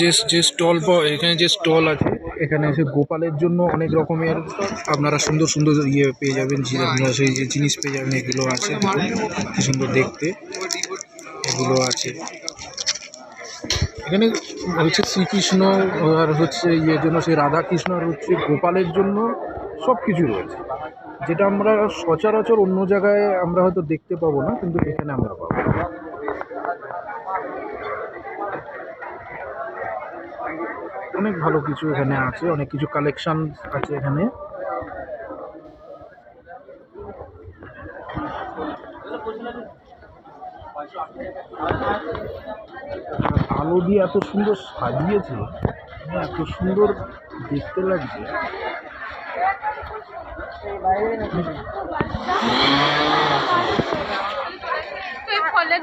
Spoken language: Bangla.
যে যে স্টল এখানে যে স্টল আছে, এখানে এসে গোপালের জন্য অনেক রকমের আপনারা সুন্দর সুন্দর ইয়ে পেয়ে যাবেন সেই যে জিনিস পেয়ে যাবেন, এগুলো আছে কি সুন্দর দেখতে, এগুলো আছে। এখানে হচ্ছে শ্রীকৃষ্ণ আর হচ্ছে ইয়ের জন্য, সেই রাধাকৃষ্ণ আর হচ্ছে গোপালের জন্য সব কিছু রয়েছে। যেটা আমরা সচরাচর অন্য জায়গায় আমরা হয়তো দেখতে পাবো না, কিন্তু এখানে আমরা পাবো। অনেক ভালো কিছু এখানে আছে, অনেক কিছু কালেকশন আছে এখানে। আলো দিয়ে এত সুন্দর সাজিয়েছে মানে এত সুন্দর দেখতে লাগছে। ফলের